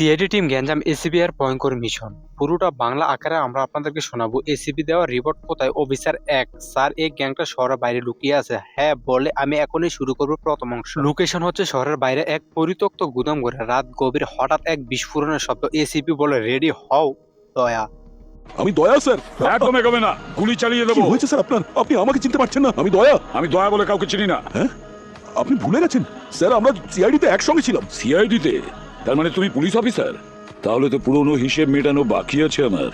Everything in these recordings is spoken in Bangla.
সিআইডি টিম গ্যাঞ্জাম এসিবি এর ভয়ঙ্কর মিশন পুরোটা বাংলা আকারে আমরা আপনাদেরকে শোনাবো। এসিবি দেওয়া রিপোর্ট কোথায়? অফিসার এক স্যার এই গ্যাংটা শহরের বাইরে লুকিয়ে আছে। হ্যাঁ বলে আমি এখনই শুরু করব প্রথম অংশ। লোকেশন হচ্ছে শহরের বাইরে এক পরিত্যক্ত গুদাম ঘরে। রাত গভীর হঠাৎ এক বিস্ফোরণের শব্দ। এসিপি বলে রেডি হও দয়া। আমি দয়া স্যার। একদম এগোবে না। গুলি চালিয়ে দেবো। হয়েছে স্যার আপনার? আপনি আমাকে চিনতে পারছেন না। আমি দয়া। আমি দয়া বলে কাউকে চিনি না। হ্যাঁ? আপনি ভুলে গেছেন? স্যার আমরা সিআইডি তে একসঙ্গে ছিলাম। সিআইডিতে তার মানে তুমি পুলিশ অফিসার? তাহলে তো পুরনো হিসেব মেটানো বাকি আছে আমার।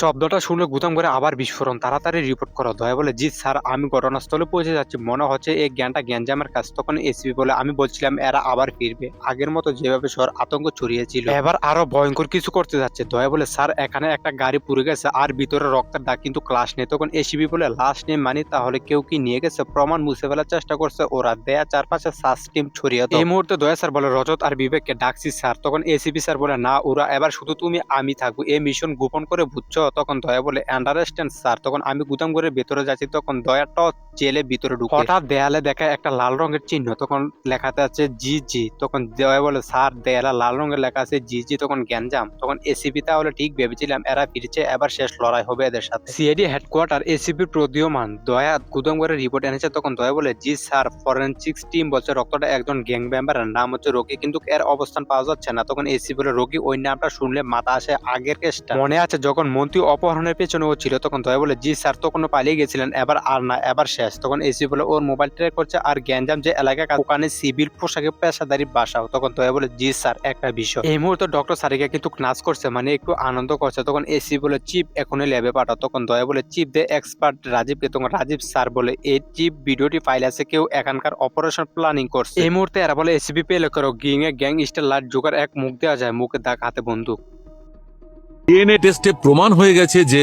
শব্দটা শুনলে গুদাম করে আবার বিস্ফোরণ। তাড়াতাড়ি রিপোর্ট করো। দয়া বলে, জি স্যার, আমি ঘটনাস্থলে পৌঁছে যাচ্ছি। মনে হচ্ছে এই জ্ঞানটা গ্যাঞ্জামের কাছ তখন এসপি বলে আমি বলছিলাম, এরা আবার ফিরবে। আগের মতো যেভাবে শহর আতঙ্ক ছড়িয়েছিল। এবার আরও ভয়ঙ্কর কিছু করতে যাচ্ছে। দয়া বলে, স্যার, এখানে একটা গাড়ি পুড়ে গেছে আর ভিতরে রক্তের দাগ কিন্তু ক্লাস নেই। তখন এসিবি বলে, লাশ নেই মানে? তাহলে কেউ কি নিয়ে গেছে? প্রমাণ মুছে ফেলার চেষ্টা করছে। ওরা দেয়া চারপাশে সাস টিম ছড়িয়ে এই মুহূর্তে দয়া স্যার বলে, রজত আর বিবেককে ডাকছি স্যার। তখন এসিবি স্যার বলে, না, ওরা এবার শুধু তুমি, আমি থাকব। এই মিশন গোপন করে বুঝছ? তখন দয়া বলে আন্ডারস্ট্যান্ড স্যার তখন আমি গুদাম করে ভেতরে যাচ্ছি তখন দয়া টস জেলে ভিতরে ঢুকে। হঠাৎ দেয়ালে দেখা একটা লাল রঙের চিহ্ন তখন লেখাতে আছে জি জি তখন দয়া বলে স্যার দেয়ালে লাল রঙের লেখা আছে জি জি তখন গ্যাঞ্জাম। তখন এসিপি তাহলে ঠিক ভেবেছিলাম এরা ফিরছে এবার শেষ লড়াই হবে এদের সাথে। CID headquarter ACP Pradyuman. Daya গুদাম করে রিপোর্ট এনেছে তখন দয়া বলে জি স্যার ফরেনসিক্স টিম বলছে রক্তটা একজন গ্যাং মেম্বারের নাম হচ্ছে রোগী কিন্তু এর অবস্থান পাওয়া যাচ্ছে না। তখন এসি বলে রোগী ওই নামটা শুনলে মাথা আসে আগের কেসটা মনে আছে যখন মন্ত্রী অপহরণের পেছনে ও ছিল, তখন দয়া বলে, জি স্যার তখন পালিয়ে গেছিলেন, এবার আর না, এবার শেষ। তখন এসি বলে, ওর মোবাইল ট্র্যাক করছে আর গ্যাঞ্জাম যে এলাকা, ওখানে সিভিল পোশাকে পেশাদারি বাসাও তখন দয়া বলে, জি স্যার, একটা বিষয়। এই মুহূর্তে ডক্টর সারিকা কিন্তু নাচ করছে মানে একটু আনন্দ করছে। তখন এসি বলে চিপ এখনই ল্যাবে পাঠাও। তখন দয়া বলে চিপ দে এক্সপার্ট রাজীবকে। তখন রাজীব স্যার বলে এই চিপ ভিডিওটি ফাইল আছে, কেউ এখানকার অপারেশন প্ল্যানিং করছে। এই মুহূর্তে এরা বলে, এসিবি পেলে করো। গিং এ গ্যাং স্টার লাট জোকার এক মুখ দেওয়া যায়, মুখে দাগ, হাতে বন্দুক। ডিএনএ টেস্টে প্রমাণ হয়ে গেছে যে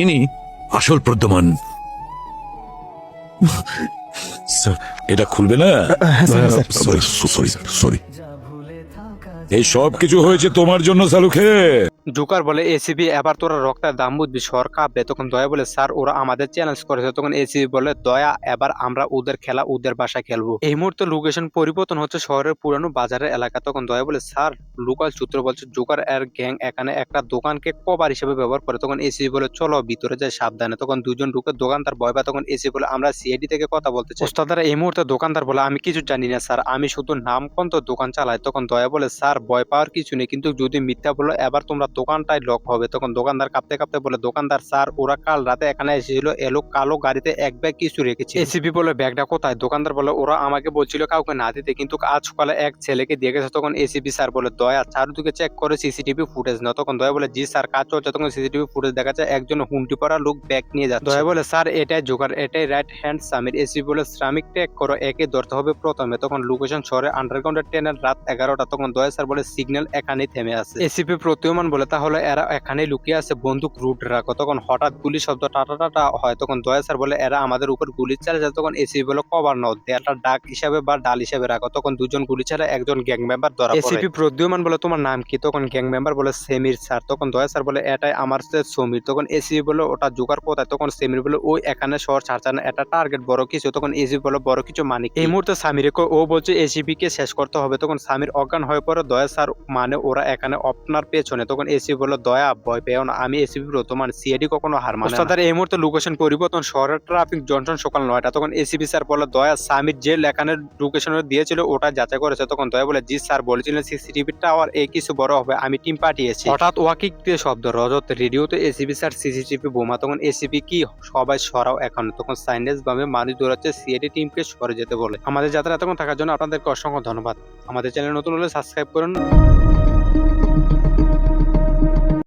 ইনি আসল প্রদ্যমান। এটা খুলবে না? সরি সরি সরি এই সব কিছু হয়েছে তোমার জন্য সালুখে। জোকার বলে, এসিবি, এবার তোরা রক্তের দাম বুঝবি সর কাঁপবে তখন দয়া বলে স্যার, ওরা আমাদের চ্যালেঞ্জ করেছে। তখন এসিবি বলে, দয়া, এবার আমরা ওদের খেলা, ওদের বাসায় খেলব। এই মুহূর্তে লোকেশন পরিবর্তন হচ্ছে শহরের পুরানো বাজারের এলাকা। তখন দয়া বলে, স্যার লোকাল সূত্র বলছে জোকার এর গ্যাং এখানে একটা দোকানকে কবার হিসেবে ব্যবহার করে। তখন এসিবি বলে, চলো, ভিতরে যাই, সাবধানে। তখন দুজন ঢুকে দোকানদার ভয় পায়। তখন এসি বলে, আমরা সিআইডি থেকে কথা বলতে চাই। ওস্তাদারা এই মুহূর্তে দোকানদার বলে, আমি কিছু জানি না স্যার, আমি শুধু নাম কন্ত দোকান চালাই। তখন দয়া বলে, স্যার, ভয় পাওয়ার কিছু নেই, কিন্তু যদি মিথ্যা বলো, এবার তোমরা দোকানটাই লক হবে। তখন দোকানদার কাঁপতে কাঁপতে বলে দোকানদার স্যার ওরা কাল রাতে এখানে এসেছিল এলো কালো গাড়িতে এক ব্যাগ কিছু রেখেছে এসিপি বলে ব্যাগটা কোথায়? দোকানদার বলে ওরা আমাকে বলছিল কাউকে না দিতে কিন্তু আজ সকালে এক ছেলেকে দিয়ে গেছে। তখন এসিপি স্যার বলে দয়া চারদিকে চেক করে সিসিটিভি ফুটেজ না তখন দয়া বলে জি স্যার কাজ চলছে। তখন সিসিটিভি ফুটেজ দেখা যায় একজন হুন্টি পরা লোক ব্যাগ নিয়ে যাচ্ছে। দয়া বলে স্যার এটাই জোগাড় এটাই রাইট হ্যান্ড সামির এসিপি বলে শ্রমিক ট্যাগ করো একে ধরতে হবে প্রথমে। তখন লোকেশন শহরে আন্ডারগ্রাউন্ডের ট্রেনের রাত এগারোটা। তখন দয়া স্যার বলে সিগন্যাল এখানেই থেমে আছে। এসিপি প্রতীয়মান বলে তাহলে এরা এখানেই লুকিয়ে আছে বন্দুক রুট রাখো তখন হঠাৎ গুলি শব্দ টাটা টাটা হয় তখন দয়া স্যার বলে এরা আমাদের উপর গুলি চালিয়ে যায় তখন এসিপি বলে কভার নাও। দেয়ালটা ডাক হিসাবে বা ডাল হিসাবে রাখো তখন দুজন গুলি ছাড়া একজন গ্যাং মেম্বার ধরা এসিপি প্রদ্যুমান বলে তোমার নাম কি? তখন গ্যাং মেম্বার বলে সেমির স্যার। তখন দয়া স্যার বলে এটাই আমার সমীর। তখন এসিপি বলে ওটা জোগাড় কোথায় তখন সেমির বলে ওই এখানে শহর ছাড়ছে না এটা টার্গেট বড় কিছু। তখন এসিপি বলে বড় কিছু মানে এই মুহূর্তে সামিরে ও বলছে এসিপি কে শেষ করতে হবে। তখন সামির অজ্ঞান হয়ে পড়ে দয়া স্যার মানে ওরা এখানে আপনার পেছনে। তখন এসিপি বলে দয়া ভয় পেও না। আমি এসিপি প্রথমান সিআইডি কখনো হার মানে তাদের এই মুহূর্তে লোকেশন পরিবর্তন শহরের ট্রাফিক জনসন সকাল নয়টা তখন এসিপি স্যার বলে দয়া সামির যে লেখানের লোকেশন দিয়েছিল ওটা যাচাই করেছে। তখন দয়া বলে জি স্যার বলেছিলেন সিসিটিভি টাওয়ার এ কিছু বড় হবে আমি টিম পাঠিয়েছি। হঠাৎ ওয়াকিক দিয়ে শব্দ রজত রেডিওতে এসিপি স্যার সিসিটিভি বোমা। তখন এসিপি কি সবাই সরাও এখন। তখন সাইনেস বামে মানুষ দৌড়াচ্ছে সিআইডি টিমকে সরে যেতে বলে। আমাদের যাত্রা এতক্ষণ থাকার জন্য আপনাদেরকে অসংখ্য ধন্যবাদ। আমাদের চ্যানেল নতুন হলে সাবস্ক্রাইব করুন।